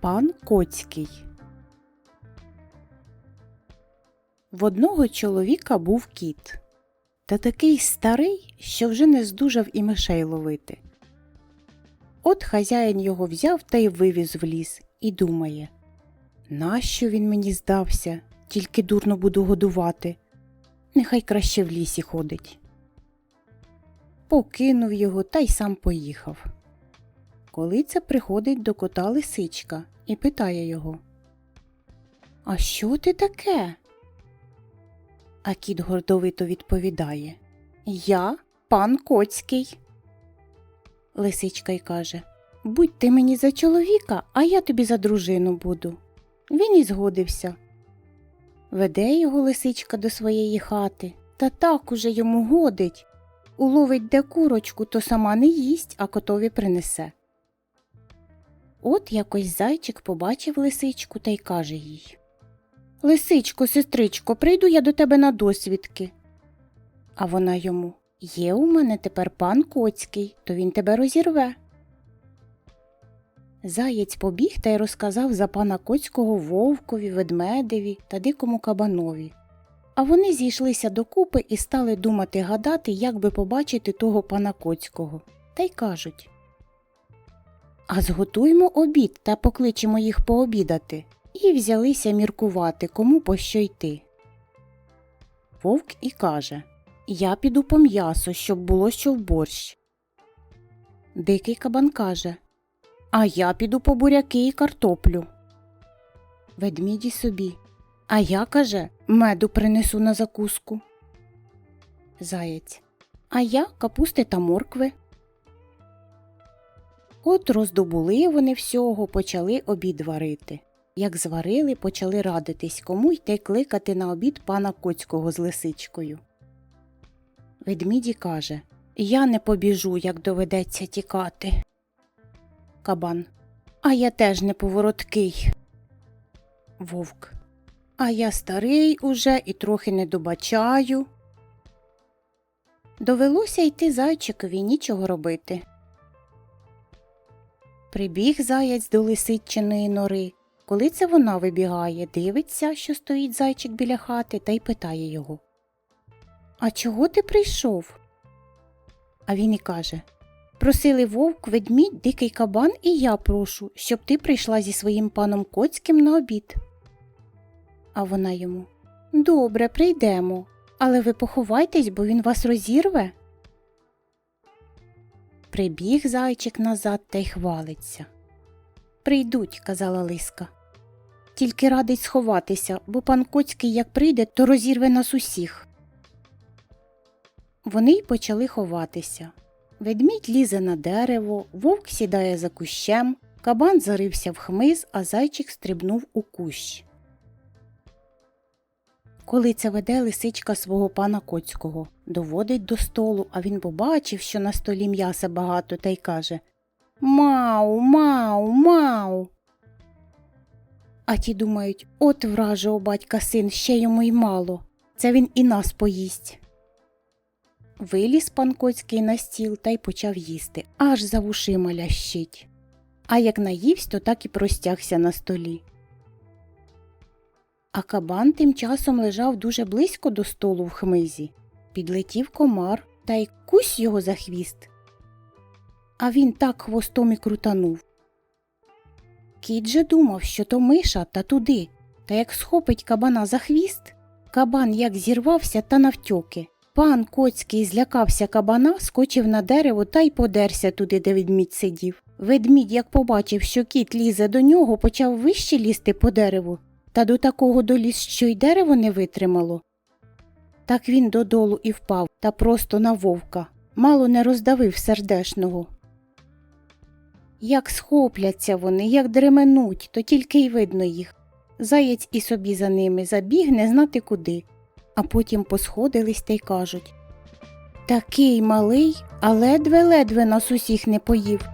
Пан Коцький В одного чоловіка був кіт, та такий старий, що вже не здужав і мишей ловити. От хазяїн його взяв та й вивіз в ліс і думає Нащо він мені здався, тільки дурно буду годувати. Нехай краще в лісі ходить. Покинув його та й сам поїхав. Коли це приходить до кота лисичка і питає його А що ти таке? А кіт гордовито відповідає Я пан Коцький. Лисичка й каже Будь ти мені за чоловіка, а я тобі за дружину буду. Він і згодився. Веде його лисичка до своєї хати, та так уже йому годить. Уловить де курочку, то сама не їсть, а котові принесе. От якось зайчик побачив лисичку та й каже їй Лисичко, сестричко, прийду я до тебе на досвідки. А вона йому Є у мене тепер пан Коцький, то він тебе розірве. Заєць побіг та й розказав за пана Коцького вовкові, ведмедеві та дикому кабанові. А вони зійшлися докупи і стали думати гадати, як би побачити того пана Коцького, та й кажуть А зготуймо обід та покличемо їх пообідати, і взялися міркувати, кому по що йти. Вовк і каже Я піду по м'ясо, щоб було що в борщ. Дикий кабан каже А я піду по буряки і картоплю. Ведміді собі. А я, каже, меду принесу на закуску. Заєць. А я капусти та моркви. От роздобули вони всього, почали обід варити. Як зварили, почали радитись, кому йти кликати на обід пана Коцького з лисичкою. Ведміді каже Я не побіжу, як доведеться тікати. Кабан. А я теж не повороткий. Вовк. А я старий уже і трохи не добачаю. Довелося йти зайчикові нічого робити. Прибіг заяць до лисичиної нори. Коли це вона вибігає, дивиться, що стоїть зайчик біля хати, та й питає його А чого ти прийшов? А він і каже Просили вовк, ведмідь, дикий кабан, і я прошу, щоб ти прийшла зі своїм паном Коцьким на обід. А вона йому Добре, прийдемо, але ви поховайтесь, бо він вас розірве. Прибіг зайчик назад та й хвалиться. Прийдуть, казала лиска. Тільки радить сховатися, бо пан Коцький як прийде, то розірве нас усіх. Вони й почали ховатися. Ведмідь лізе на дерево, вовк сідає за кущем, кабан зарився в хмиз, а зайчик стрибнув у кущ. Коли це веде лисичка свого пана Коцького, доводить до столу, а він побачив, що на столі м'яса багато, та й каже Мау, мау, мау. А ті думають от вражого батька син, ще йому й мало. Це він і нас поїсть. Виліз пан Коцький на стіл та й почав їсти, аж за вушима лящить. А як наївсь, то так і простягся на столі. А кабан тим часом лежав дуже близько до столу в хмизі. Підлетів комар та й кусь його за хвіст. А він так хвостом і крутанув. Кіт же думав, що то миша та туди, та як схопить кабана за хвіст, кабан як зірвався та навтьоки. Пан Коцький злякався кабана, скочив на дерево та й подерся туди, де ведмідь сидів. Ведмідь, як побачив, що кіт лізе до нього, почав вище лізти по дереву, та до такого доліз, що й дерево не витримало. Так він додолу і впав та просто на вовка, мало не роздавив сердешного. Як схопляться вони, як дременуть, то тільки й видно їх. Заєць і собі за ними забіг не знати куди, а потім посходились та й кажуть Такий малий, а ледве-ледве нас усіх не поїв.